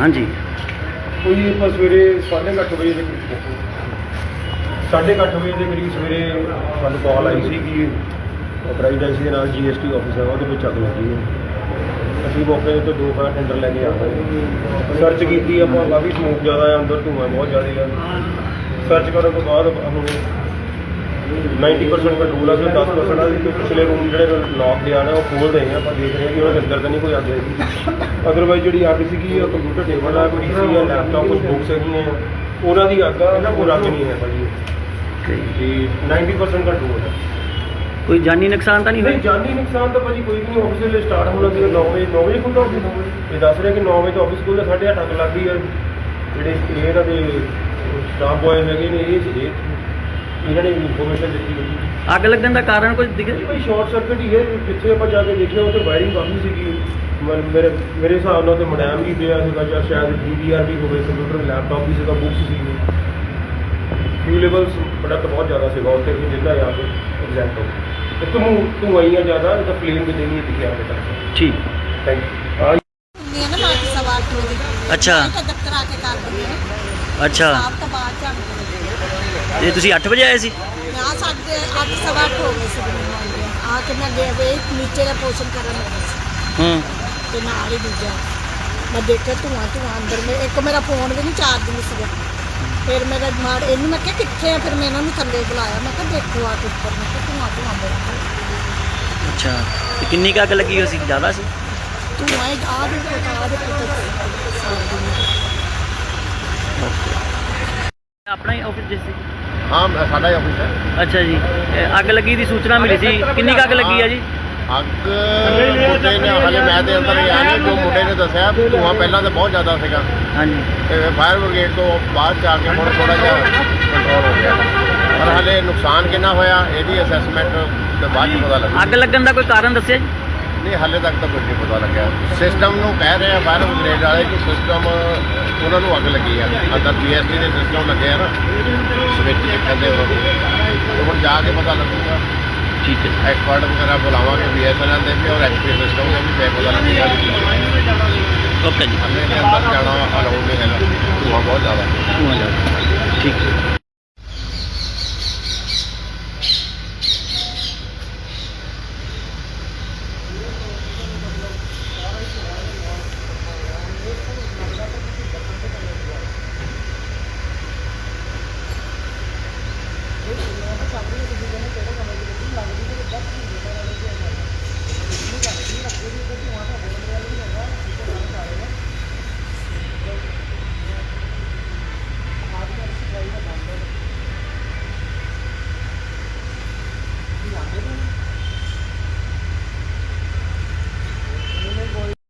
ਹਾਂਜੀ। ਕੋਈ ਆਪਾਂ ਸਵੇਰੇ 8:30 ਵਜੇ ਦੇ ਕਰੀਬ ਸਾਢੇ ਕੁ ਅੱਠ ਵਜੇ ਦੇ ਕਰੀਬ ਸਵੇਰੇ ਸਾਨੂੰ ਕਾਲ ਆਈ ਸੀ ਕਿ ਪ੍ਰੈਜ਼ੀਡੈਂਸੀ ਦੇ ਨਾਲ ਜੀਐਸਟੀ ਆਫਿਸ ਹੈ ਉਹਦੇ ਵਿੱਚ ਅੱਗ ਲੱਗੀ ਹੈ। ਅਸੀਂ ਮੌਕੇ ਤੇ ਦੋ ਫਾਇਰ ਟੈਂਡਰ ਲੈ ਕੇ ਆ ਗਏ। ਸਰਚ ਕੀਤੀ, ਆਪਾਂ ਕਾਫੀ ਸਮੋਕ ਜ਼ਿਆਦਾ ਹੈ, ਅੰਦਰ ਧੂੰਆਂ ਬਹੁਤ ਜ਼ਿਆਦਾ ਹੈ। ਸਰਚ ਕਰਨ ਤੋਂ ਬਾਅਦ ਹੁਣ 90% ਕੰਟਰੋਲ ਆ ਸੀ 10% ਆ ਸੀ ਕਿ ਪਿਛਲੇ ਰੂਮ ਜਿਹੜੇ ਲੌਕ ਦੇ ਆਣਾ ਉਹ ਖੋਲ ਰਹੇ ਆ ਆਪਾਂ ਦੇਖ ਰਹੇ ਹਾਂ ਕਿ ਉਹਨਾਂ ਦੇ ਅੰਦਰ ਤਾਂ ਨਹੀਂ ਕੋਈ ਅੱਗ ਹੈਗੀ। ਅਦਰਵਾਈਜ਼ ਜਿਹੜੀ ਅੱਗ ਸੀਗੀ ਉਹ ਕੰਪਿਊਟਰ ਟੇਬਲ ਆ ਕੋਈ ਪੀਸੀ ਆ ਲੈਪਟਾਪ ਕੁਝ ਬੁੱਕਸ ਹੈਗੀਆਂ ਉਹਨਾਂ ਦੀ ਅੱਗ ਆ ਨਾ ਕੋਈ ਅੱਗ ਨਹੀਂ ਹੈ ਭਾਜੀ। ਤੇ ਜੀ 90% ਕੰਟਰੋਲ ਹੈ ਕੋਈ ਜਾਨੀ ਨੁਕਸਾਨ ਤਾਂ ਨਹੀਂ ਨਹੀਂ ਹੋਇਆ ਜਾਨੀ ਨੁਕਸਾਨ ਤਾਂ ਭਾਜੀ ਕੋਈ ਵੀ ਨਹੀਂ ਆਫਿਸ ਲਈ ਸਟਾਰਟ ਹੋਣਾ ਸੀ 9 ਵਜੇ 9 ਵਜੇ ਖੁੱਲਦਾ ਆਫਿਸ ਇਹ ਦੱਸ ਰਿਹਾ ਕਿ 9 ਵਜੇ ਤੋਂ ਆਫਿਸ ਖੁੱਲਦਾ 8:30 ਅੱਗ ਲੱਗ ਗਈ ਹੈ ਜਿਹੜੇ ਇਹ ਇਹਨਾਂ ਦੇ ਸਟਾਫ ਬॉयਜ਼ ਹੈਗੇ ਨੇ ਇਹ ਸੀਗੇ। ਇਹਨਾਂ ਨੇ ਇਨਫੋਰਮੇਸ਼ਨ ਦਿੱਤੀ ਹੈ ਅੱਗ ਲੱਗਣ ਦਾ ਕਾਰਨ ਕੁਝ ਦਿਖ ਇਹ ਕੋਈ ਸ਼ਾਰਟ ਸਰਕਟ ਹੀ ਹੈ ਜਿੱਥੇ ਆਪਾਂ ਜਾ ਕੇ ਦੇਖਿਆ ਉਹ ਤੇ ਵਾਇਰਿੰਗ ਕਾਫੀ ਸੀਗੀ। ਮਨ- ਮੇਰੇ ਮੇਰੇ ਹਿਸਾਬ ਨਾਲ ਤੇ ਮੋਡੈਮ ਵੀ ਪਿਆ ਸੀਗਾ ਜਾਂ ਸ਼ਾਇਦ ਡੀਵੀਆਰ ਵੀ ਹੋਵੇ ਕੰਪਿਊਟਰ ਲੈਪਟਾਪ ਵੀ ਸੀਗਾ ਬੁੱਕਸ ਸੀਗੀ। ਫਿਊਲੇਬਲਸ ਪ੍ਰੋਡਕਟ ਬਹੁਤ ਜ਼ਿਆਦਾ ਸੀਗਾ ਉੱਥੇ ਵੀ ਦਿੱਤਾ ਯਾਰ ਐਗਜ਼ੈਕਟ ਇੱਕ ਨੂੰ ਧੂਆਈਆਂ ਜ਼ਿਆਦਾ ਇਹਦਾ ਫਲੇਮ ਵੀ ਨਹੀਂ ਦਿਖਿਆ ਹਜੇ ਤੱਕ। ਠੀਕ। ਥੈਂਕ ਯੂ ਆ ਹੁੰਦੀ ਹੈ ਨਾ ਮਾਰਚ ਸਵਾ ਅੱਠ ਵਜੇ ਅੱਛਾ। ਤਾਂ ਦਫ਼ਤਰ ਆ ਕੇ ਕਰ ਦਿੰਦੀ ਹਾਂ। ਅੱਛਾ। ਆਪ ਤਾਂ ਇਹ ਤੁਸੀਂ 8 ਵਜੇ ਆਏ ਸੀ? ਨੇ ਆ ਸਾਡੇ ਅੱਠ ਸਵਾ ਅੱਠ ਹੋ ਗਏ ਸੀ ਮੈਨੂੰ ਆਉਂਦੇ ਆ। ਕੇ ਮੈਂ ਗਏ ਵੇ ਨੀਚੇ ਦਾ ਪੋਸ਼ਨ ਕਰਨ ਲੱਗੀ ਸੀ। ਹੂੰ। ਤੇ ਨਾਲ ਹੀ ਦੂਜਾ। ਮੈਂ ਦੇਖਿਆ ਧੂਆਂ ਧੂਆਂ ਅੰਦਰ ਮੇ ਇੱਕ ਮੇਰਾ ਫੋਨ ਵੀ ਨਹੀਂ ਚਾਰਜ ਨਹੀਂ ਸੀਗਾ। ਫਿਰ ਮੇਰਾ ਮਾਰ ਇਹਨੂੰ ਮੈਂ ਕਿਹਾ ਕਿੱਥੇ ਆ? ਫਿਰ ਮੈਂ ਇਹਨਾਂ ਨੂੰ ਥੱਲੇ ਬੁਲਾਇਆ। ਮੈਂ ਕਿਹਾ ਦੇਖੋ ਆ ਕੇ ਉੱਪਰ। ਮੈਂ ਕਿਹਾ ਧੂਆਂ ਧੂਆਂ ਬਹੁਤ ਅੱਛਾ। ਤੇ ਕਿੰਨੀ ਕੁ ਅੱਗ ਲੱਗੀ ਹੋਈ ਸੀ? ਜ਼ਿਆਦਾ ਸੀ? ਧੂਆਂ ਇਹ ਆ ਦੇ ਆ ਦੇ ਪੁੱਤਰ ਆਪਣਾ ਹੀ ਆਫਿਸ ਜਿਸ ਸੀ ਹਾਂ ਸਾਡਾ ਹੀ ਆਫਿਸ ਹੈ। ਅੱਛਾ ਜੀ। ਇਹ ਅੱਗ ਲੱਗੀ ਦੀ ਸੂਚਨਾ ਮਿਲੀ ਸੀ? ਕਿੰਨੀ ਕੁ ਅੱਗ ਲੱਗੀ ਆ ਜੀ? ਅੱਗ ਮੁੰਡੇ ਨੇ ਹਲੇ ਮੈਂ ਤੇ ਅੰਦਰ ਗਿਆ ਨਹੀਂ ਜੋ ਮੁੰਡੇ ਨੇ ਦੱਸਿਆ ਧੂੰਆਂ ਪਹਿਲਾਂ ਤਾਂ ਬਹੁਤ ਜ਼ਿਆਦਾ ਸੀਗਾ। ਹਾਂਜੀ। ਤੇ ਫਾਇਰ ਬ੍ਰਿਗੇਡ ਤੋਂ ਬਾਅਦ ਚ ਆ ਕੇ ਹੁਣ ਥੋੜਾ ਜਿਹਾ ਕੰਟਰੋਲ ਹੋ ਗਿਆ। ਪਰ ਹਲੇ ਨੁਕਸਾਨ ਕਿੰਨਾ ਹੋਇਆ ਇਹਦੀ ਅਸੈਸਮੈਂਟ ਤੇ ਬਾਅਦ ਚ ਪਤਾ ਲੱਗੂ। ਅੱਗ ਲੱਗਣ ਦਾ ਕੋਈ ਕਾਰਨ ਦੱਸਿਆ ਜੀ? ਨਹੀਂ ਹਲੇ ਤੱਕ ਤਾਂ ਕੁਝ ਨਹੀਂ ਪਤਾ ਲੱਗਿਆ। ਸਿਸਟਮ ਨੂੰ ਕਹਿ ਰਹੇ ਆ ਫਾਇਰ ਬ੍ਰਿਗੇਡ ਵਾਲੇ ਕਿ ਸਿਸਟਮ ਉਹਨਾਂ ਨੂੰ ਅੱਗ ਲੱਗੀ ਆ। ਅੰਦਰ ਪੀਐਸਟੀ ਦੇ ਸਿਸਟਮ ਲੱਗੇ ਆ ਨਾ ਸਵਿਚ ਕਹਿੰਦੇ ਉਹਨਾਂ ਨੂੰ ਤੇ ਹੁਣ ਜਾ ਕੇ ਪਤਾ ਲੱਗੂਗਾ। ਠੀਕ ਹੈ। ਐਕਸਪਰਟ ਵਗੈਰਾ ਬੁਲਾਵਾਂਗੇ ਬੀਐਸਐਨਐਲ ਦੇ ਵੀ ਔਰ ਐਚਪੀ ਸਿਸਟਮ ਦੇ ਵੀ ਫੇਰ ਪਤਾ ਲੱਗੇਗਾ। ਓਕੇ ਜੀ। ਅੰਦਰ ਜਾਣਾ ਅਲਾਉਡ ਨਹੀਂ ਹੈਗਾ। ਧੂੰਆਂ ਸਾਹਮਣੇ ਤੁਸੀਂ ਕਹਿੰਦੇ ਕਿਹੜੇ ਕਮਰੇ ਦੇ ਵਿੱਚ ਲੱਗਦੀ ਤੇ ਦੱਸ ਦਿੰਦੇ